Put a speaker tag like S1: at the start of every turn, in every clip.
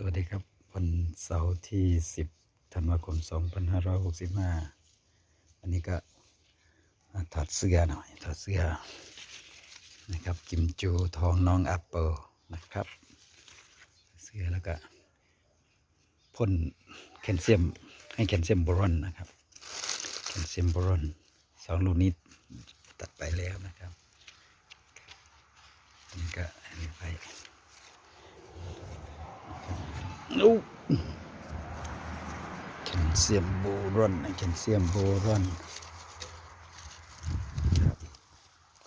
S1: สวัสดีครับ วันเสาร์ที่ 10ธันวาคม 2565 อันนี้ก็ถอดเสื้อหน่อยถอดเสื้อนะครับ กิมจูทองน้องแอปเปิลนะครับ เสื้อแล้วก็พ่นแคลเซียมให้แคลเซียมบรอนนะครับ แคลเซียมบรอนสองลูกนี้ตัดไปแล้วนะครับอันนี่ก็อันนี้ไป อู้แคลเซียมโบรอนแคลเซียมโบรอน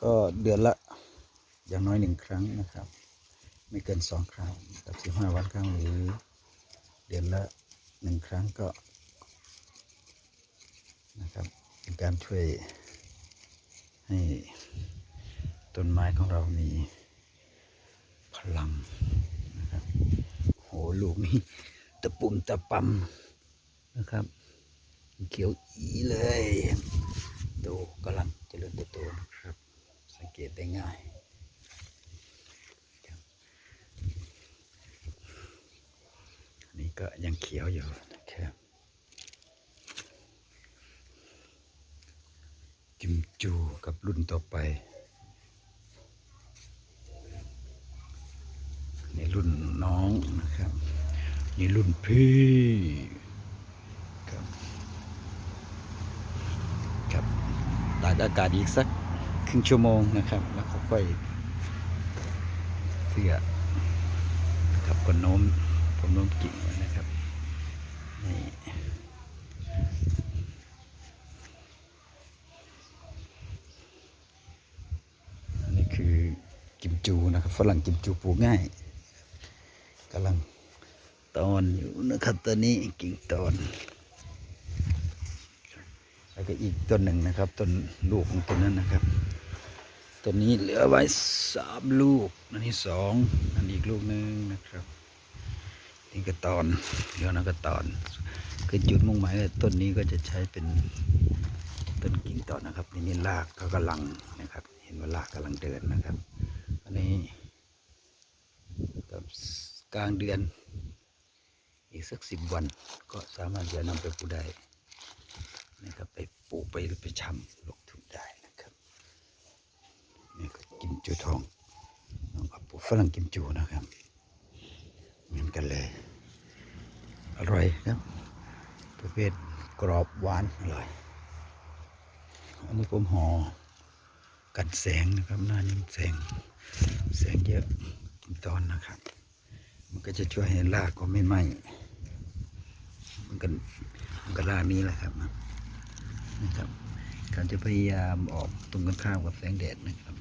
S1: ก็เดือนละอย่างน้อยหนึ่งครั้งนะครับ ไม่เกินสองครั้งกับสิบห้าวันครั้งหรือเดือนละหนึ่งครั้งก็นะครับเป็นการช่วยให้ต้นไม้ของเรามีพลัง ลูกนี้ตะปุ่มตะปำนะครับ เขียวอีเลยโตกำลังเจริญเติบโตนะครับ สังเกตได้ง่ายนนี้ก็ยังเขียวอยู่นะครับจิมจูกับรุ่นต่อไป นี่รุ่นน้อง นะครับ นี่รุ่นพี่ครับครับตากอากาศอีกสักครึ่งชั่วโมงนะครับ แล้วก็ค่อยเสียนะครับก็โน้มผมโน้มกิ่งไว้นะครับนี่นี่คือกิมจูนะครับฝรั่งกิมจูปลูกง่าย กำลังตอนอยู่นะครับตอนนี้กิ่งตอน แล้วก็อีกต้นหนึ่งนะครับต้นลูกของต้นนั้นนะครับต้นนี้เหลือไว้สามลูกอันนี้สองอันอีกลูกหนึ่งนะครับนี่ก็ตอนเดี๋ยวนั้นก็ตอนคือจุดมุ่งหมายต้นนี้ก็จะใช้เป็นต้นกิ่งตอนนะครับนี่นี่รากก็กำลังนะครับ เห็นว่ารากกำลังเดินนะครับ อันนี้กับ กลางเดือน อีกสักสิบวัน ก็สามารถจะนำไปปลูกได้นะครับไปปลูกไปหรือไปชำลงทุนได้นะครับนี่ก็กิมจูทองน้องกับปลูกฝรั่งกิมจูนะครับเหมือนกันเลย อร่อยครับประเภทกรอบหวานอร่อยอันนี้ผมห่อกันแสงนะครับหน้านี้แสงแสงเยอะ มันก็จะช่วยให้รากก็ไม่ไหม้มันก็มันก็รากนี้แหละครับนะครับ การจะพยายามออกตรงกันข้ามกับแสงแดดนะครับ